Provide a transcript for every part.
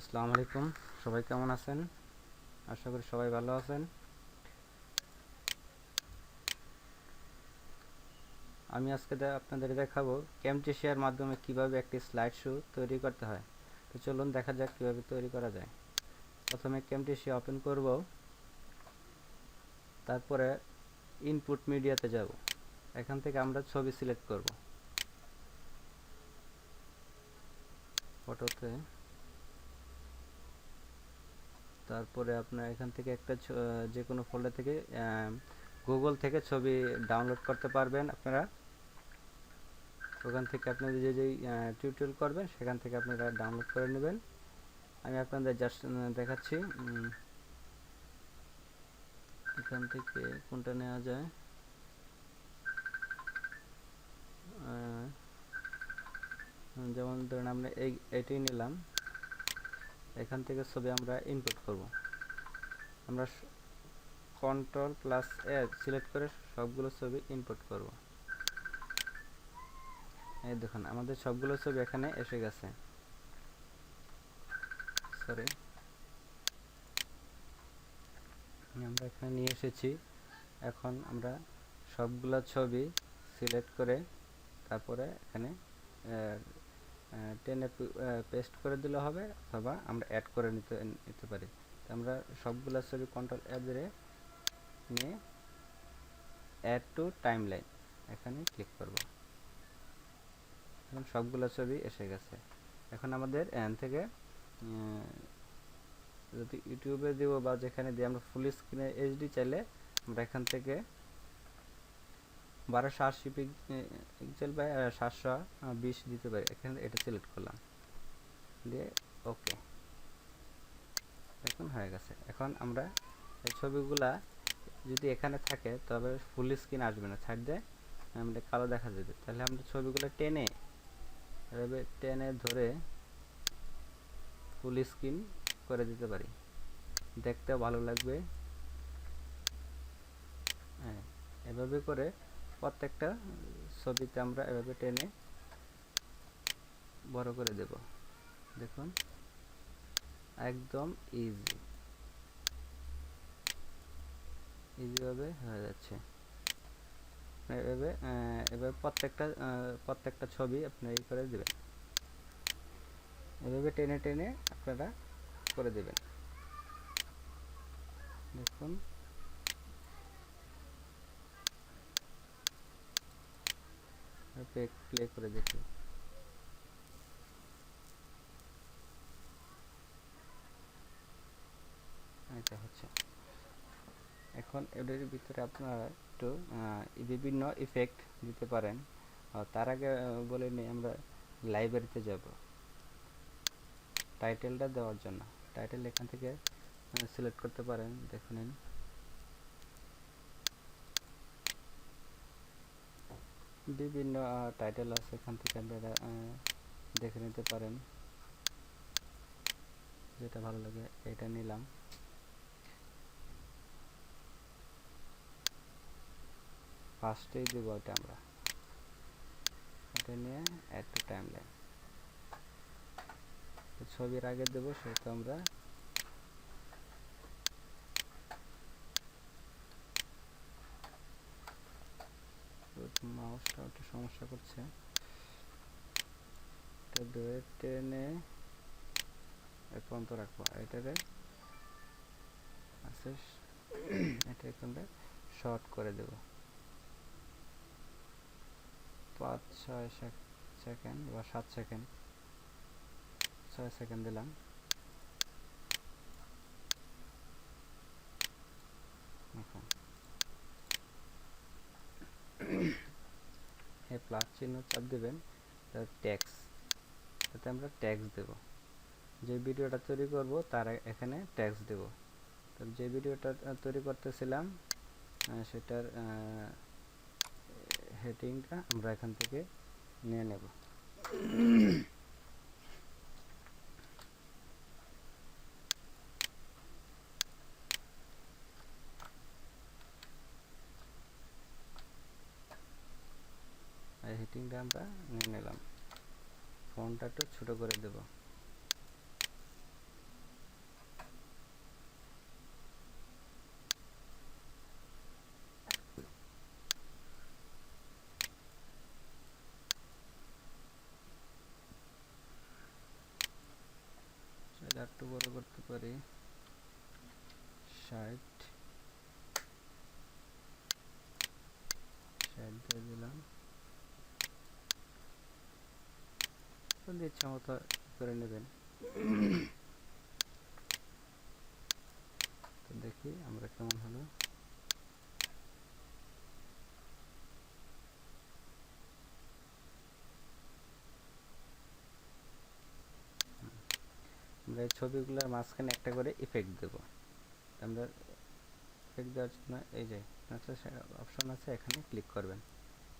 আসসালামু আলাইকুম। সবাই কেমন আছেন? আশা করি সবাই ভালো আছেন। আমি আজকে আপনাদের দেখাবো ক্যামটেশিয়ার মাধ্যমে কীভাবে একটি স্লাইড শো তৈরি করতে হয়। তো চলুন দেখা যাক কীভাবে তৈরি করা যায়। প্রথমে ক্যামটেশিয়া ওপেন করব। তারপরে ইনপুট মিডিয়াতে যাব। এখান থেকে আমরা ছবি সিলেক্ট করব। ফটোতে তারপরে আপনার এখান থেকে একটা যে কোনো ফোল্ডার থেকে গুগল থেকে ছবি ডাউনলোড করতে পারবেন আপনারা। ওখান থেকে আপনারা যে যে টিউটোরিয়াল করবেন, সেখান থেকে আপনারা ডাউনলোড করে নেবেন। আমি আপনাদের জাস্ট দেখাচ্ছি এখান থেকে কোনটা নেওয়া যায়? যেমন ধরুন, আমরা এই এটাই নিলাম। এখান থেকে ছবি আমরা ইনপুট করব। আমরা কন্ট্রোল প্লাস এ সিলেক্ট করে সবগুলো ছবি ইনপুট করব। এই দেখুন, আমাদের সবগুলো ছবি এখানে এসে গেছে। সরি আমরা এখানে নিয়ে এসেছি। এখন আমরা সবগুলো ছবি সিলেক্ট করে তারপরে এখানে টেনে পেস্ট করে দিলে হবে অথবা আমরা অ্যাড করে নিতে নিতে পারি। তো আমরা সবগুলো ছবি কন্ট্রোল অ্যাপ ধরে নিয়ে অ্যাড টু টাইম লাইন এখানে ক্লিক করব। এখন সবগুলো ছবি এসে গেছে। এখন আমাদের এখান থেকে যদি ইউটিউবে দিব বা যেখানে দিয়ে আমরা ফুল স্ক্রিনে এইচডি চাইলে আমরা এখান থেকে বারোশো আশি পিক্সেল বা সাতশো বিশ দিতে পারি। এখানে এটা সিলেক্ট করলাম। দিয়ে ওকে এখন হয়ে গেছে। এখন আমরা এই ছবিগুলা যদি এখানে থাকে, তবে ফুল স্ক্রিন আসবে না। ছাড় দেয় আমাদের কালো দেখা যাবে। তাহলে আমরা ছবিগুলো টেনে টেনে ধরে ফুল স্ক্রিন করে দিতে পারি। দেখতেও ভালো লাগবে। হ্যাঁ এভাবে করে প্রত্যেকটা ছবিতে আমরা এভাবে টেনে বড় করে দেব। দেখুন। একদম ইজি ইজিভাবে হয়ে যাচ্ছে। এভাবে এভাবে প্রত্যেকটা প্রত্যেকটা ছবি আপনি এই করে দেবেন। এভাবে টেনে টেনে আপনারা করে দেবেন। দেখুন। প্লে করে দেখি। এখন এদের ভিতরে আপনারা একটু বিভিন্ন ইফেক্ট দিতে পারেন। তার আগে বলে নিই, আমরা লাইব্রেরিতে যাব। টাইটেলটা দেওয়ার জন্য। টাইটেল এখান থেকে সিলেক্ট করতে পারেন, দেখে নিন। বিভিন্ন টাইটেল আছে, এখান থেকে আপনারা দেখে নিতে পারেন। যেটা ভালো লাগে, এটা নিলাম। ফার্স্টেই দেব এটা আমরা। এটা নিয়ে অ্যাড টু টাইম লাইন ছবির আগে দেবো, সেটা আমরা মাউসটা একটু সমস্যা করছে। এটা টেনে এ পর্যন্ত রাখব। এটারে আছে এটা এখানটা শর্ট করে দেব। পাঁচ, ছয় সেকেন্ড বা সাত সেকেন্ড ছয় সেকেন্ড দিলাম। এখন প্লাস চিহ্ন চাপ দেবেন ট্যাক্স তাতে আমরা ট্যাক্স দেব। যে ভিডিওটা তৈরি করব, তার এখানে ট্যাক্স দেব। তো যে ভিডিওটা তৈরি করতেছিলাম সেটার হেডিংটা আমরা এখান থেকে নিয়ে নেব। আমরা নিয়ে নিলাম। ফোনটা একটু ছোটো করে দেব। একটু বড় করতে পারি। ষাট। ষাট দিয়ে দিলাম। আপনাদের ইচ্ছা মতো করে নেবেন। তো দেখি আমরা কেমন হলো। আমরা এই ছবিগুলোর মাঝখানে একটা করে ইফেক্ট দেব। আমরা ইফেক্ট দেওয়ার জন্য এই যে অপশন আছে এখানে ক্লিক করবেন।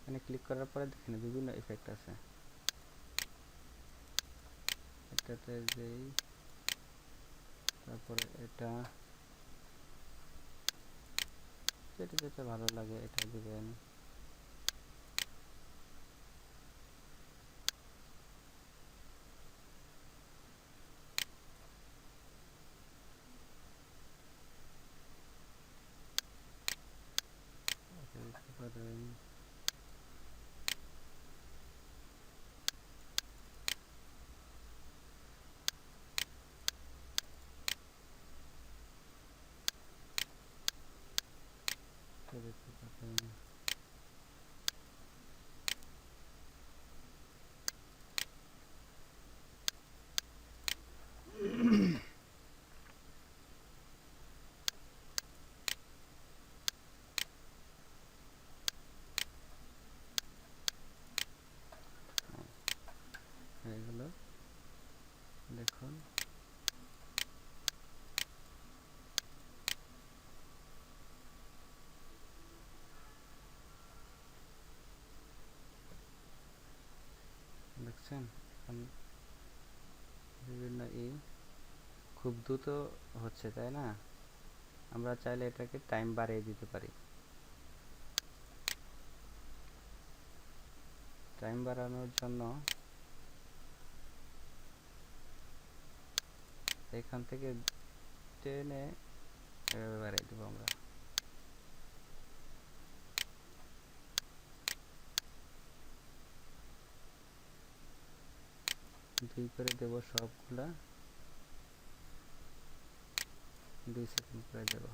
এখানে ক্লিক করার পরে দেখেন বিভিন্ন ইফেক্ট আছে। এটাতে যেই তারপরে এটা যেটা যেটা ভালো লাগে এটা দিবেন। এটা দিতে পারেন এটা দিতে পারেন এগুলো দেখুন দেখছেন? এখন বিভিন্ন ই খুব দ্রুত হচ্ছে, তাই না? আমরা চাইলে এটাকে টাইম বাড়িয়ে দিতে পারি। টাইম বাড়ানোর জন্য এখান থেকে টেনে বাড়িয়ে দেবো আমরা। দুই করে দেব সবগুলা। দুই সেকেন্ড করে দেব।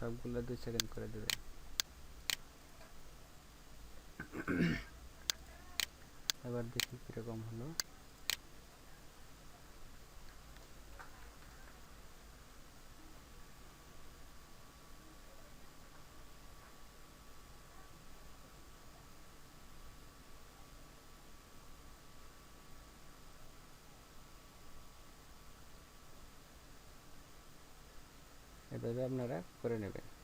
সবগুলা দুই সেকেন্ড করে দেবে। এবার দেখি কীরকম হলো। আপনারা করে নেবেন।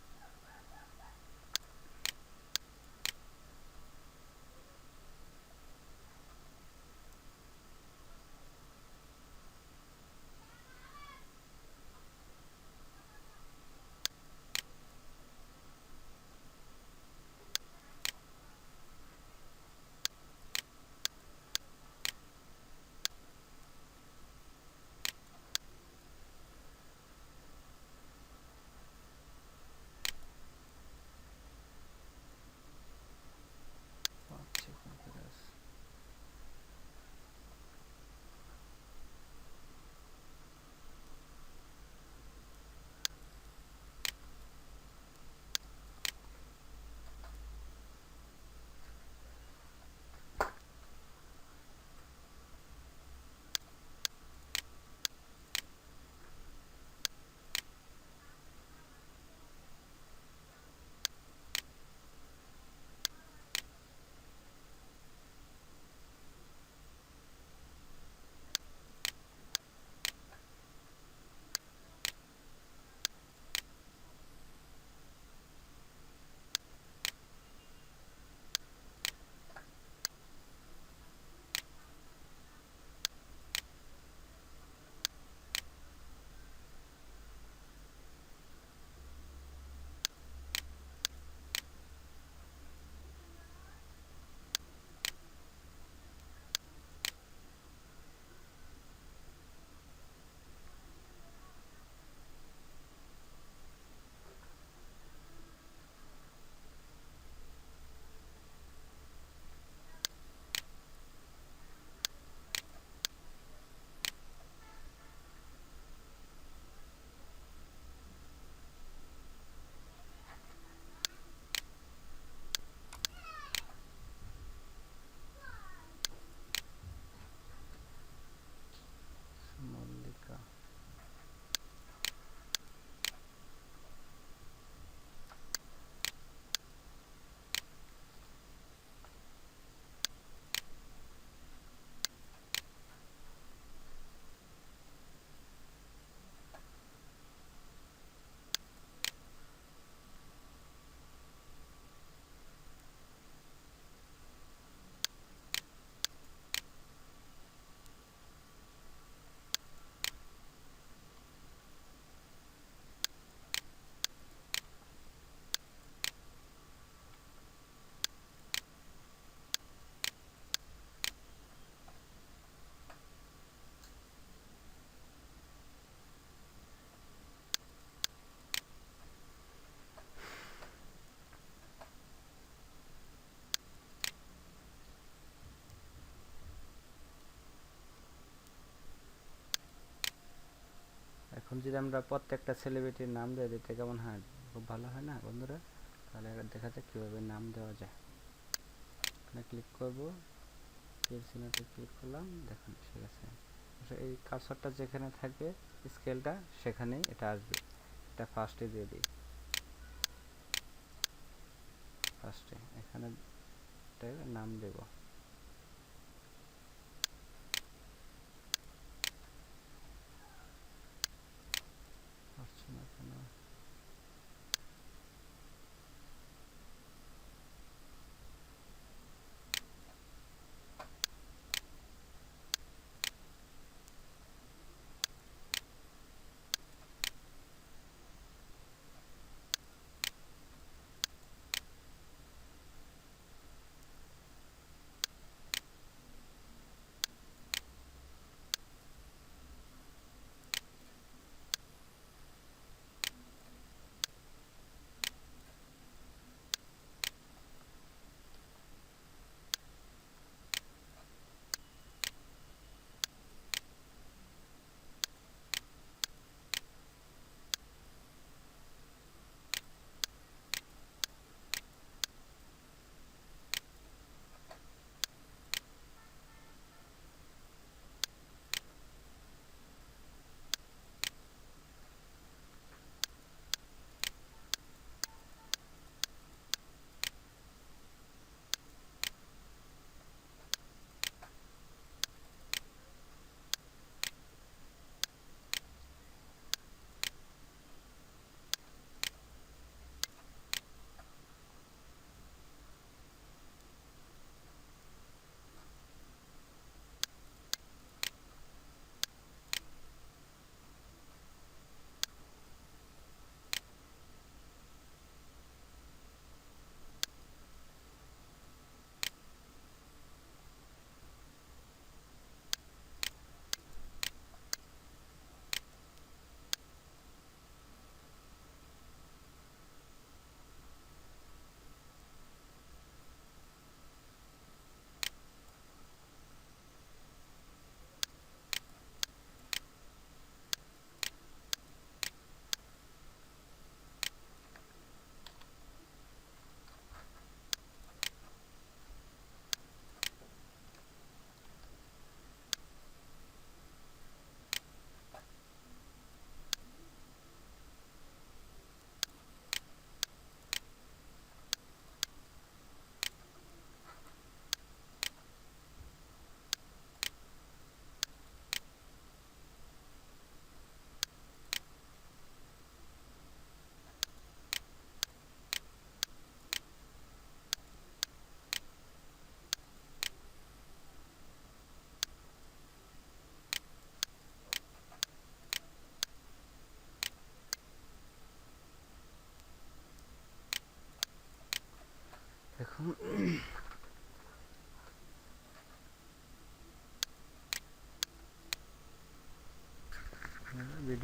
এখন যদি আমরা প্রত্যেকটা সেলিব্রিটির নাম দিয়ে দিতে কেমন হয়? খুব ভালো হয় না বন্ধুরা? তাহলে দেখা যাক কীভাবে নাম দেওয়া যায়। এখানে ক্লিক করব। সিনাতে ক্লিক করলাম। দেখুন, ঠিক আছে। এই কার্সরটা যেখানে থাকবে স্কেলটা সেখানেই এটা আসবে। এটা ফার্স্টে দিয়ে দিই। ফার্স্টে এখানে নাম দেব।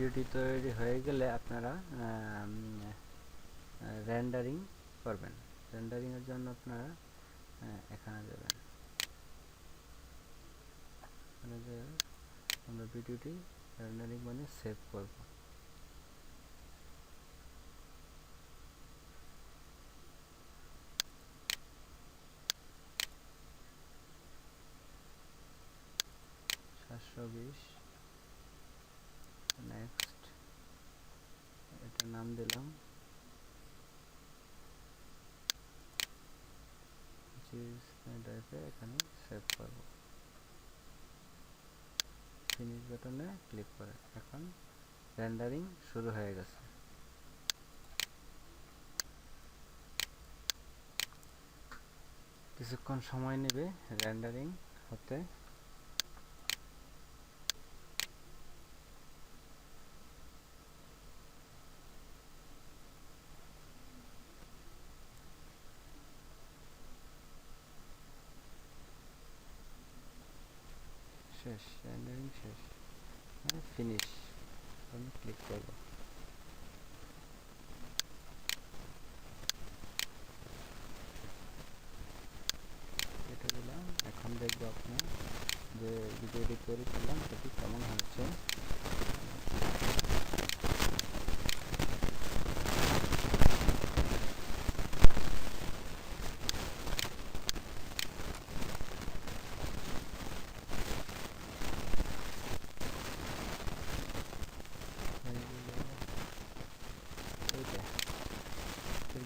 ভিডিওটি তৈরি হয়ে গেলে আপনারা রেন্ডারিং করবেন। রেন্ডারিং এর জন্য আপনারা এখানে যাবেন। আমরা ভিডিওটি রেন্ডারিং মানে সেভ করব সাতশো বিশ নেক্সট এটা নাম দিলাম। ড্রাইভে এখানে সেভ করব। ফিনিশ বাটনে ক্লিক করে। এখন রেন্ডারিং শুরু হয়ে গেছে। কিছুক্ষণ সময় নেবে। রেন্ডারিং হতে ফিনিশ আমি ক্লিক করব এটা দিলাম এখন দেখব আপনার যে ভিডিও করলাম সেটি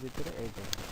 ভিতরে এই দেখেন